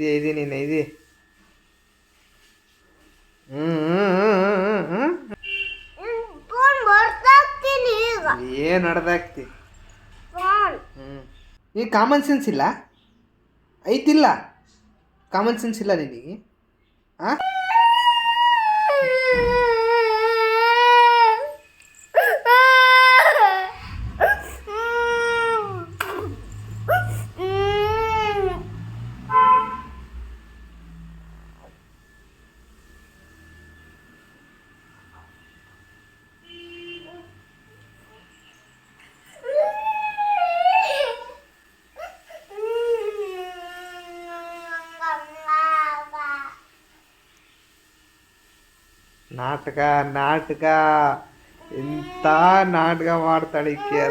ID ಇದೆ ನೀನು ಇದೆ. ಏನು ನಡ್ದಾಕ್ತಿ ಫೋನ್ ಹ್ಞೂ ಈಗ ಕಾಮನ್ ಸೆನ್ಸ್ ಇಲ್ಲ? ಐತಿಲ್ಲ? ಕಾಮನ್ ಸೆನ್ಸ್ ಇಲ್ಲ ನಿನಗೆ? ಹಾಂ ನಾಟಕ ನಾಟಕ. ಎಂಥ ನಾಟಕ ಮಾಡ್ತಾಳೆ ಈಕೆ ಏ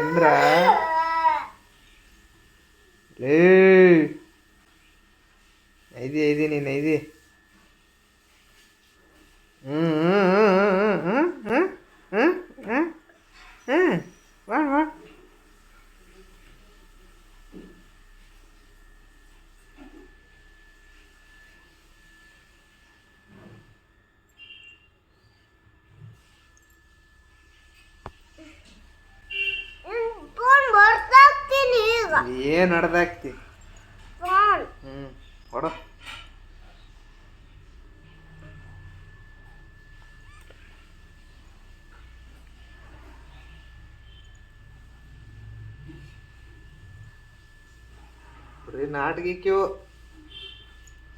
ಲೇ. ನೈದಿ ಐದಿ ನೀನು ಐದಿ ಹ್ಞೂ ಹ್ಞೂ ಹ್ಞೂ ಹ್ಞೂ ಹ್ಞೂ ಹ್ಞೂ ಬಾ ಬಾ ಫೋನ್ ಬರ್ತಾಕ್ತೀನಿ ಈಗ ಏನು ಹಡ್ದಾಕ್ತಿ ಹ್ಞೂ ಕೊಡು. ಬರೀ ನಾಟಕಕ್ಕೆ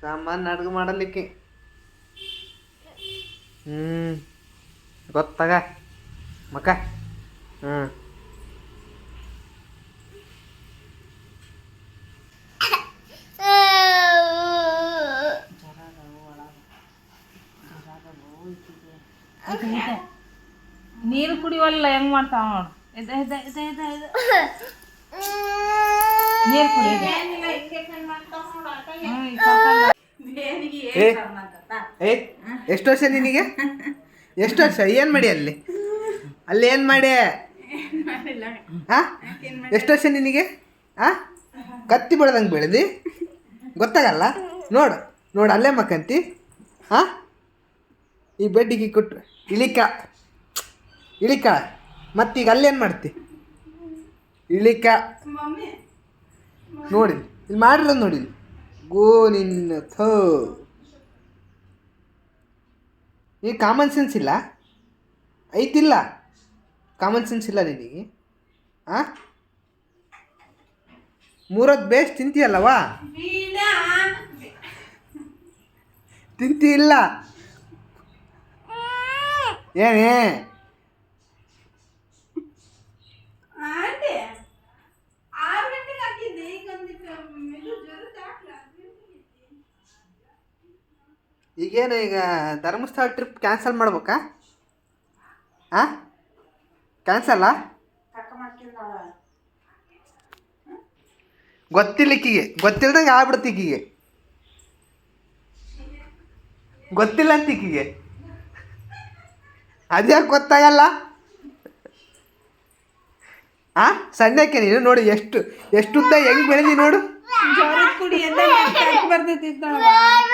ಸಾಮಾನ್ಯ ನಾಟಕ ಮಾಡಲಿಕ್ಕೆ. ಹ್ಞೂ ಗೊತ್ತಾಗ. ಮಕ್ಕ. ಹ್ಞೂ ನೀರು ಕುಡಿವಲ್ಲ ಹೆಂಗ್ ಮಾಡ್ತಾವ ನೋಡು. ಎಷ್ಟು ವರ್ಷ ನಿನಗೆ? ಎಷ್ಟು ವರ್ಷ? ಏನು ಮಾಡಿ ಅಲ್ಲಿ? ಅಲ್ಲಿ ಏನು ಮಾಡಿ? ಹಾಂ ಎಷ್ಟು ವರ್ಷ ನಿನಗೆ? ಹಾಂ ಕತ್ತಿ ಬೆಳೆದಂಗೆ ಬೆಳೆದಿ? ಗೊತ್ತಾಗಲ್ಲ? ನೋಡು ನೋಡು, ಅಲ್ಲೇ ಮಕ್ಕಂತಿ. ಹಾಂ ಈ ಬೆಡ್ಡಿಗೆ ಕೊಟ್ಟು ಇಳಿಕ. ಇಳಿಕ. ಮತ್ತೀಗ ಅಲ್ಲೇನು ಮಾಡ್ತಿ? ಇಳಿಕ. ನೋಡಿ ಇಲ್ಲಿ ಮಾಡಿರೋದು ನೋಡಿ ಗೋ ನಿನ್ನ ಥೋ. ಈ ಕಾಮನ್ ಸೆನ್ಸ್ ಇಲ್ಲ? ಐತಿಲ್ಲ. ಕಾಮನ್ ಸೆನ್ಸ್ ಇಲ್ಲ ನಿನಗೆ. ಆ? ಮೂರೊತ್ತು ಬೇಸ್ ತಿಂತೀಯಲ್ಲವಾ? ತಿಂತಿ ಇಲ್ಲ. ಏನೇ? ಈಗೇನು ಈಗ ಧರ್ಮಸ್ಥಳ ಟ್ರಿಪ್ ಕ್ಯಾನ್ಸಲ್ ಮಾಡ್ಬೇಕಾ? ಹಾಂ ಕ್ಯಾನ್ಸಲ್ಲ ಗೊತ್ತಿಲ್ಲ ಈಕಿಗೆ ಗೊತ್ತಿಲ್ದಂಗೆ ಆಗ್ಬಿಡ್ತು ಈಕಿಗೆ ಗೊತ್ತಿಲ್ಲ ಅಂತ ಈಕಿಗೆ ಅದ್ಯಾಕೆ ಗೊತ್ತಾಗಲ್ಲ ಆ ಸಣ್ಣಕ್ಕೆ ನೀನು ನೋಡಿ ಎಷ್ಟು ಎಷ್ಟು ಉದ್ದ ಹೆಂಗ್ ಬೆಳೆದಿ ನೋಡು ಕುಡಿ ನೋಡು.